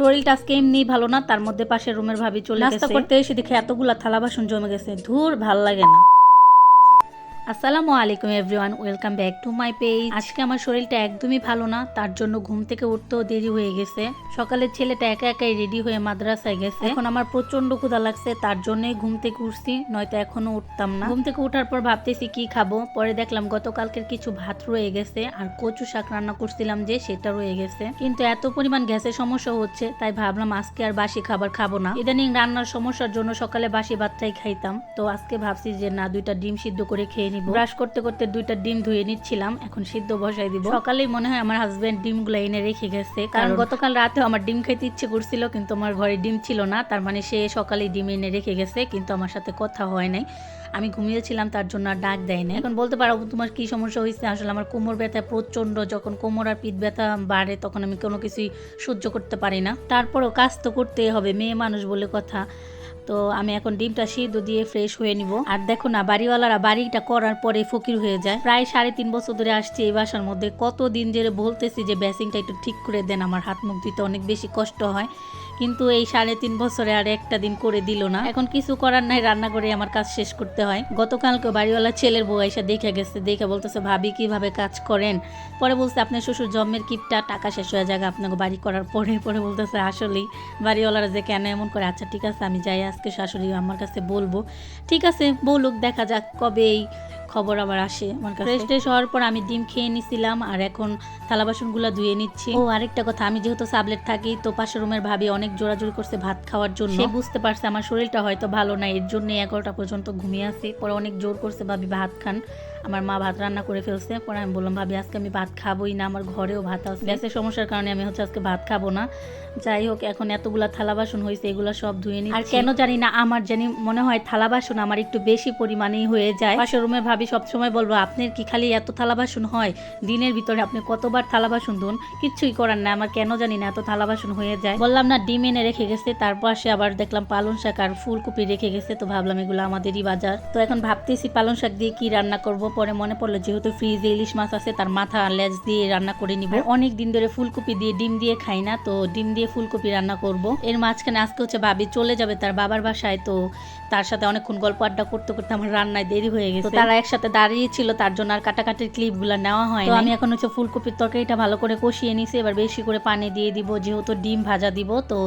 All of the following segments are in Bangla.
শরীরটা আজকে এমনি ভালো না তার মধ্যে পাশের রুমের ভাবি চলে নাস্তা করতে এসে দেখে এতগুলা থালা বাসন জমে গেছে। ধুর ভালো লাগে না। আসসালামু আলাইকুম everyone, welcome back to my page. আজকে আমার শরীরটা একদমই ভালো না, তার জন্য ঘুম থেকে উঠতেও দেরি হয়ে গেছে। সকালে ছেলেটা একা একাই রেডি হয়ে মাদ্রাসায় গেছে। এখন আমার প্রচণ্ড ক্ষুধা লাগছে, তার জন্যই ঘুম থেকে উঠছি, নয়তো এখনও উঠতাম না। ঘুম থেকে উঠার পর ভাবতেছি কি খাব, পরে দেখলাম গতকালকের কিছু ভাত রয়ে গেছে, আর কচু শাক রান্না করছিলাম যে সেটা রয়ে গেছে। কিন্তু এত পরিমাণ গ্যাসের সমস্যা হচ্ছে, তাই ভাবলাম আজকে আর বাসি খাবার খাব না। ইদানিং রান্নার সমস্যার জন্য সকালে বাসি ভাতটাই খাইতাম, তো আজকে ভাবছি যে না, দুইটা ডিম সিদ্ধ করে খেয়ে নিব। ব্রাশ করতে করতে দুইটা ডিম ধুয়ে নিচ্ছিলাম এখন সিদ্ধ বসাই দিব। সকালেই মনে হয় আমার হাজবেন্ড ডিমগুলো এনে রেখে গেছে কারণ গতকাল রাতেও আমার ডিম খেতে ইচ্ছে করছিল কিন্তু আমার ঘরে ডিম ছিল না তার মানে সে সকালেই ডিম এনে রেখে গেছে কিন্তু আমার সাথে কথা হয় নাই। আমি ঘুমিয়েছিলাম তার জন্য আর ডাক দেয় না এখন বলতে পারো তোমার কি সমস্যা হয়েছে? আসলে আমার কোমর ব্যথা প্রচণ্ড যখন কোমর আর পিঠ ব্যথা বাড়ে তখন আমি কোনো কিছুই সহ্য করতে পারি না। তারপরও কাজ তো করতেই হবে মেয়ে মানুষ বলে কথা। তো আমি এখন ডিমটা সিদ্ধ দিয়ে ফ্রেশ হয়ে নিব। আর দেখো না, বাড়িওয়ালারা বাড়িটা করার পরে ফকির হয়ে যায়। প্রায় সাড়ে তিন বছর ধরে আসছি এই বাসার মধ্যে। কত দিন ধরে বলতেছি যে ব্যাসিংটা একটু ঠিক করে দেন, আমার হাত মুখ দিতে অনেক বেশি কষ্ট হয়। কিন্তু এই সাড়ে তিন বছরে আর একটা দিন করে দিল না। এখন কিছু করার নাই রান্না করে আমার কাজ শেষ করতে হয়। গতকালকে বাড়িওয়ালা ছেলের বউ এসে দেখে গেছে, দেখে বলতেছে, ভাবি, কীভাবে কাজ করেন? পরে বলছে, আপনার শ্বশুর জন্মের কিপটা টাকা শেষ হয়ে যাবে আপনাকে বাড়ি করার পরে। পরে বলতেছে, আসলেই। বাড়িওয়ালারা যে, কেন এমন করে? আচ্ছা ঠিক আছে, আমি যাই, আজকে শাশুড়ি আমার কাছে বলব। ঠিক আছে, বলুক, দেখা যাক কবে এই খবর আবার আসে আমার কাছে। ফ্রেশ ট্রেশ হওয়ার পর আমি ডিম খেয়ে নিছিলাম আর এখন থালা বাসনগুলো ধুয়ে নিচ্ছি। ও আরেকটা কথা আমি যেহেতু সাবলেট থাকি তো পাশের রুমের ভাবি অনেক জোরাজোরি করছে ভাত খাওয়ার জন্য। সে বুঝতে পারছে আমার শরীরটা হয়তো ভালো না এর জন্য এগারোটা পর্যন্ত ঘুমিয়ে আছে পরে অনেক জোর করছে ভাবি ভাত খান। আমার মা ভাত রান্না করে ফেলছে। পরে আমি বললাম ভাবি আজকে আমি ভাত খাবোই না আমার ঘরেও ভাত আছে। গ্যাসের সমস্যার কারণে আমি হচ্ছে আজকে ভাত খাব না। যাই হোক এখন এতগুলা থালা বাসন হয়েছে এগুলো সব ধুয়ে নিই আর কেন জানি না আমার জানি মনে হয় থালা বাসন আমার একটু বেশি পরিমাণেই হয়ে যায়। পাশের রুমে ভাবি সবসময় বলব আপনার কি খালি এত থালা বাসন হয়? দিনের ভিতরে আপনি কতবার থালা বাসন ধুন? কিচ্ছুই করার না আমার কেন জানি না এত থালা বাসন হয়ে যায়। বললাম না ডিম এনে রেখে গেছে তারপর সে আবার দেখলাম পালং শাক আর ফুলকপি রেখে গেছে তো ভাবলাম এগুলো আমাদেরই বাজার। তো এখন ভাবতেছি পালং শাক দিয়ে কি রান্না করব পরে মনে পড়ল যেহেতু ফ্রিজে ইলিশ মাছ আছে তার মাথা লেজ দিয়ে রান্না করে নিব। অনেক দিন ধরে ফুলকপি দিয়ে ডিম দিয়ে খাই না তো ডিম দিয়ে ফুলকপি রান্না করব। এর মাঝখানে আজকে হচ্ছে ভাবি চলে যাবে তার বাবার বাসায় তো তার সাথে অনেকক্ষণ গল্প আড্ডা করতে করতে আমার রান্নায় দেরি হয়ে গেছে। তারা একসাথে দাঁড়িয়ে ছিল তার জন্য আর কাটাকাটির ক্লিপগুলো নেওয়া হয় তো আমি এখন হচ্ছে ফুলকপির তরকারিটা ভালো করে কষিয়ে নিছি এবার বেশি করে পানি দিয়ে দিব যেহেতু ডিম ভাজা দিব তো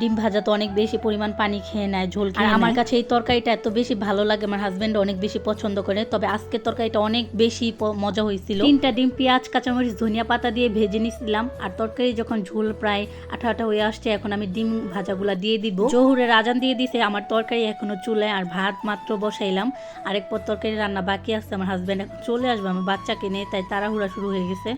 ডিম ভাজা তো অনেক বেশি পরিমাণ পানি খেয়ে নেয় ঝোল খেয়ে আমার কাছে এই তরকারিটা এত বেশি ভালো লাগে আমার হাজবেন্ড অনেক বেশি পছন্দ করে তবে আজকের তরকারিটা অনেক বেশি মজা হয়েছিল। তিনটা ডিম, পেঁয়াজ, কাঁচামরিচ, ধনিয়া পাতা দিয়ে ভেজে নিয়েছিলাম আর তরকারি যখন ঝোল প্রায় আঠা আঠা হয়ে আসছে, এখন আমি ডিম ভাজাগুলা দিয়ে দিব। জহুরের রাজান দিয়ে দিছে, আমার তরকারি এখনও চুলে আর ভাত মাত্র বসাইলাম। আরেক পর তরকারি রান্না বাকি আছে, আমার হাজব্যান্ড এখন চলে আসবে, আমার বাচ্চাকে নিয়ে, তাই তাড়াহুড়া শুরু হয়ে গেছে।